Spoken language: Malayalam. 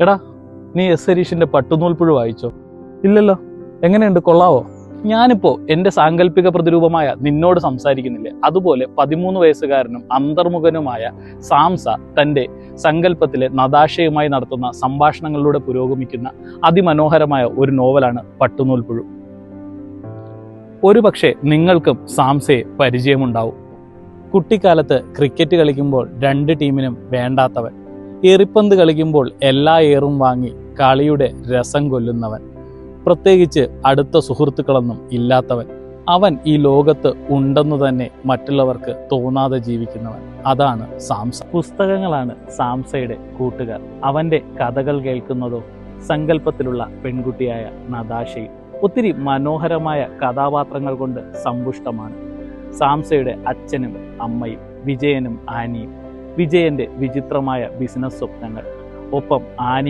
എടാ നീ എസ് ഹരീഷിന്റെ പട്ടുനൂൽപ്പുഴ വായിച്ചോ? ഇല്ലല്ലോ. എങ്ങനെയുണ്ട്? കൊള്ളാവോ? ഞാനിപ്പോ എന്റെ സാങ്കല്പിക പ്രതിരൂപമായ നിന്നോട് സംസാരിക്കുന്നില്ലേ. അതുപോലെ പതിമൂന്ന് വയസ്സുകാരനും അന്തർമുഖനുമായ സാംസ തന്റെ സങ്കല്പത്തിലെ നദാശയുമായി നടത്തുന്ന സംഭാഷണങ്ങളിലൂടെ പുരോഗമിക്കുന്ന അതിമനോഹരമായ ഒരു നോവലാണ് പട്ടുനൂൽപ്പുഴു. ഒരുപക്ഷെ നിങ്ങൾക്കും സാംസയെ പരിചയമുണ്ടാവും. കുട്ടിക്കാലത്ത് ക്രിക്കറ്റ് കളിക്കുമ്പോൾ രണ്ട് ടീമിനും വേണ്ടാത്തവൻ. എറിപ്പന്ത് കളിക്കുമ്പോൾ എല്ലാ ഏറും വാങ്ങി കളിയുടെ രസം കൊല്ലുന്നവൻ. പ്രത്യേകിച്ച് അടുത്ത സുഹൃത്തുക്കളൊന്നും ഇല്ലാത്തവൻ. അവൻ ഈ ലോകത്ത് ഉണ്ടെന്ന് തന്നെ മറ്റുള്ളവർക്ക് തോന്നാതെ ജീവിക്കുന്നവൻ. അതാണ് സാംസ. പുസ്തകങ്ങളാണ് സാംസയുടെ കൂട്ടുകാർ. അവന്റെ കഥകൾ കേൾക്കുന്നതോ സങ്കല്പത്തിലുള്ള പെൺകുട്ടിയായ നദാശയും ഒത്തിരി മനോഹരമായ കഥാപാത്രങ്ങൾ കൊണ്ട് സമ്പുഷ്ടമാണ്. സാംസയുടെ അച്ഛനും അമ്മയും വിജയനും ആനിയും വിജയന്റെ വിചിത്രമായ ബിസിനസ് സ്വപ്നങ്ങൾ. ഒപ്പം ആനിയുടെ